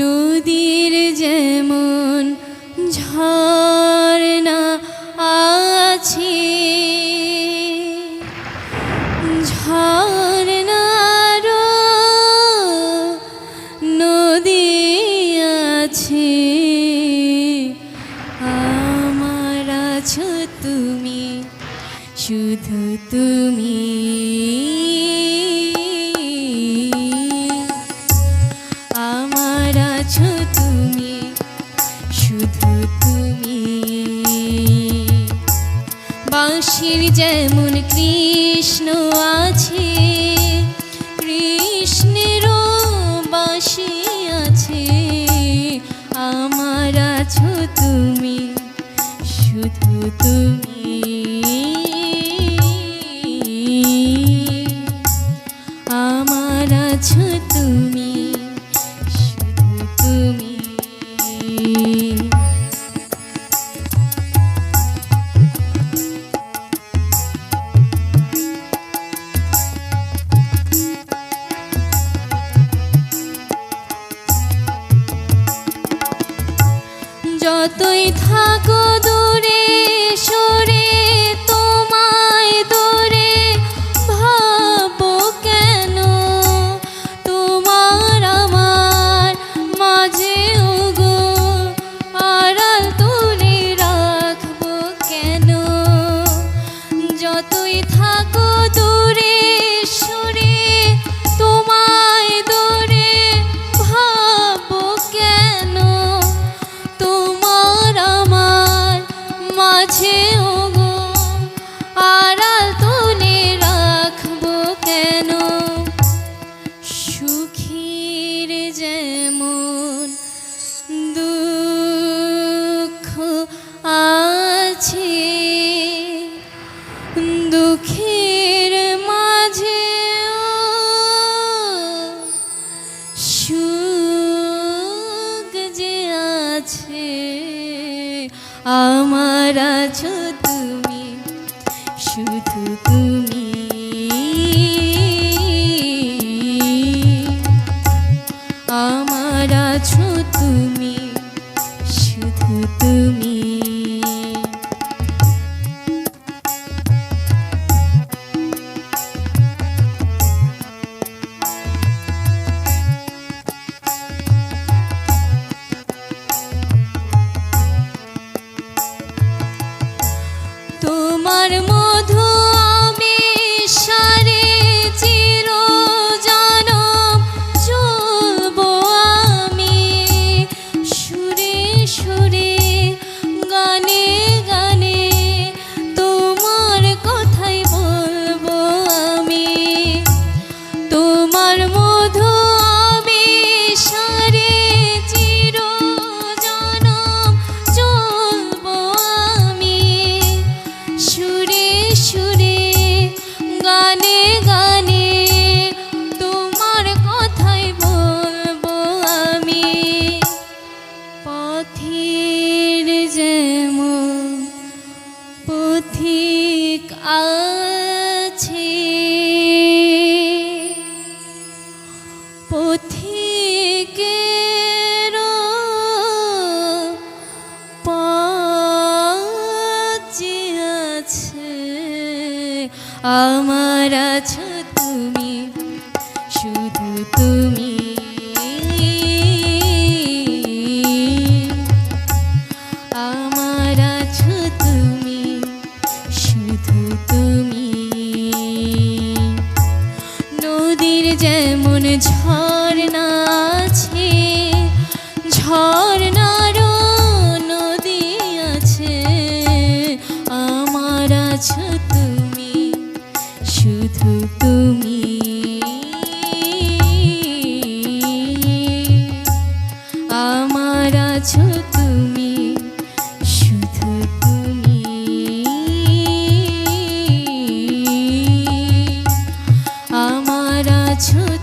নদীর যেমন ঝর্ণা আছে ঝর্ণারও নদী আছে। আমার আছো তুমি শুধু তুমি বাঁশির যেমন কৃষ্ণ আছে কৃষ্ণেরও বাঁশি আছে। আমার আছো তুমি শুধু তুমি। আমার আছো থাকো তোমায় দূরে ভাবো কেন? তোমার আমার মাঝে আমার আছো তুমি শুধু তুমি। আমার আছো তুমি শুধু তুমি। তোমার মধু আছে। পথিকের পাচে আছে। আমার আছো তুমি শুধু তুমি। আমার আছো তুমি। এমন ঝর্ণা আছে ঝর্ণার নদী আছে। আমার আছো তুমি, শুধু তুমি। আমার আছো তুমি, শুধু তুমি। আমার আছো